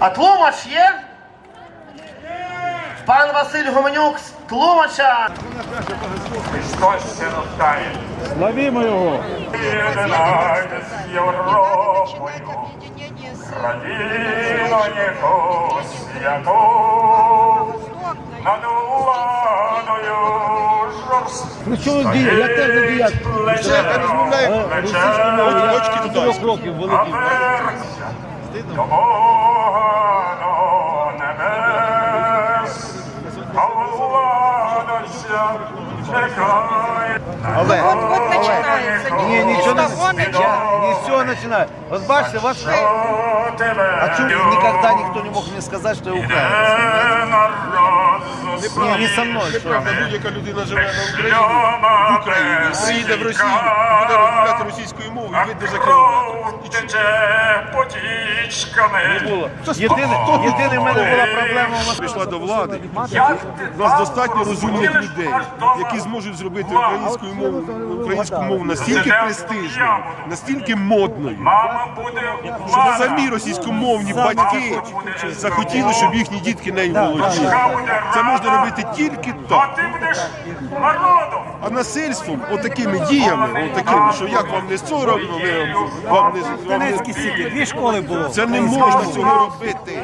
А тлумач є? Пан Василь Гоменюк з тлумача. Христос ще навтає. Славімо його! Єдинайте з Європою, с країною святу, над владою. Ну чого діє? Я теж не діяк. Плече, розмовляю російською мовою, очки туди. років великий. Аверся до Але Вот, вот начинается. ні, нічого не С того начинается. ні починає. От бачите, вас Що а чому ніколи ніхто не мог мені сказати, що я українець? Е, Ні, не со мною. що? Неправда, будь-яка людина живе на Україні, в Україні, приїде в Росію, буде розмовляти російською мовою, вийде за кров кілометр. тече потічками. Єдине, єдине в мене була проблема у нас. Прийшла до влади. У нас достатньо розумних людей, які зможуть зробити українську мову, українську мову настільки престижною, настільки модною. Щоб самі російськомовні батьки захотіли, щоб їхні дітки нею володіли. Це можна робити тільки так. А насильством, отакими діями, отакими, що як вам не соромно, ви- вам не вам не Дві школи було. це не можна цього робити.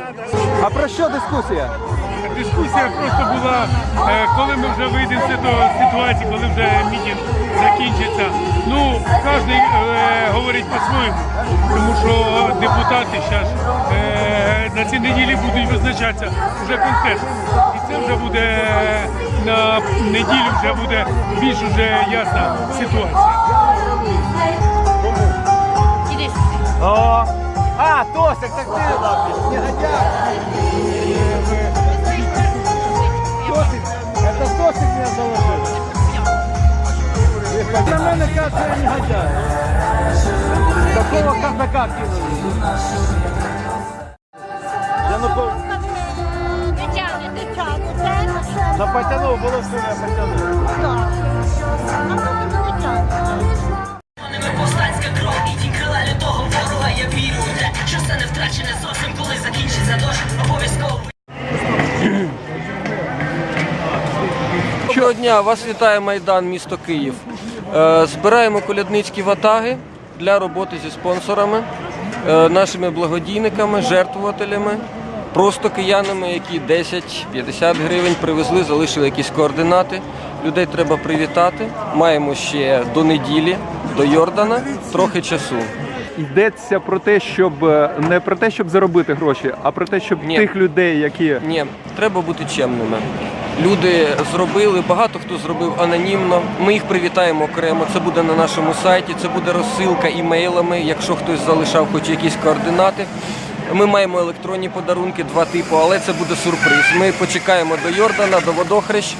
А про що дискусія? Дискусія просто була, е, коли ми вже вийдемо з цього ситуації, коли вже мітинг закінчиться. Ну, кожен е, говорить по-своєму, тому що депутати зараз е, на цій неділі будуть визначатися вже конкретно. І це вже буде на неділю вже буде більш уже ясна ситуація. О, а, Тосик, так ти негодяй. Тосик, это Тосик меня заложил. На мене кажуть, я. Такого казака кинули. Янукович Не на потянув, було все, я. Так. А не тягнете. Все не зовсім, коли закінчиться дощ, обов'язково Щодня дня вас вітає Майдан, місто Київ. Е, Збираємо колядницькі ватаги для роботи зі спонсорами, е, нашими благодійниками, жертвувателями, просто киянами, які 10-50 гривень привезли, залишили якісь координати. Людей треба привітати. Маємо ще до неділі, до Йордана, трохи часу. Йдеться про те, щоб е, не про те, щоб заробити гроші, а про те, щоб Ні. тих людей, які Ні, треба бути чемними. Люди зробили, багато хто зробив анонімно. Ми їх привітаємо окремо. Це буде на нашому сайті, це буде розсилка імейлами, якщо хтось залишав хоч якісь координати. Ми маємо електронні подарунки, два типу, але це буде сюрприз. Ми почекаємо до Йордана, до водохрещ.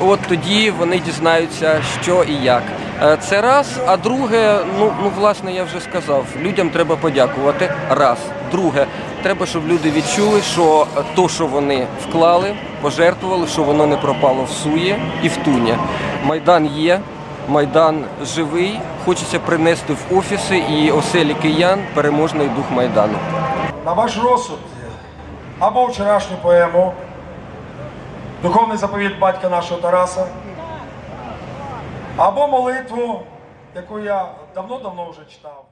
От тоді вони дізнаються, що і як. Е, Це раз. А друге, ну, ну власне, я вже сказав, людям треба подякувати. Раз. Друге, треба, щоб люди відчули, що то, що вони вклали, пожертвували, що воно не пропало в сує і в туні. Майдан є, майдан живий. Хочеться принести в офіси і оселі киян переможний дух майдану. на ваш розсуд або вчорашню поему, духовний заповіт батька нашого Тараса, або молитву, яку я давно-давно вже читав.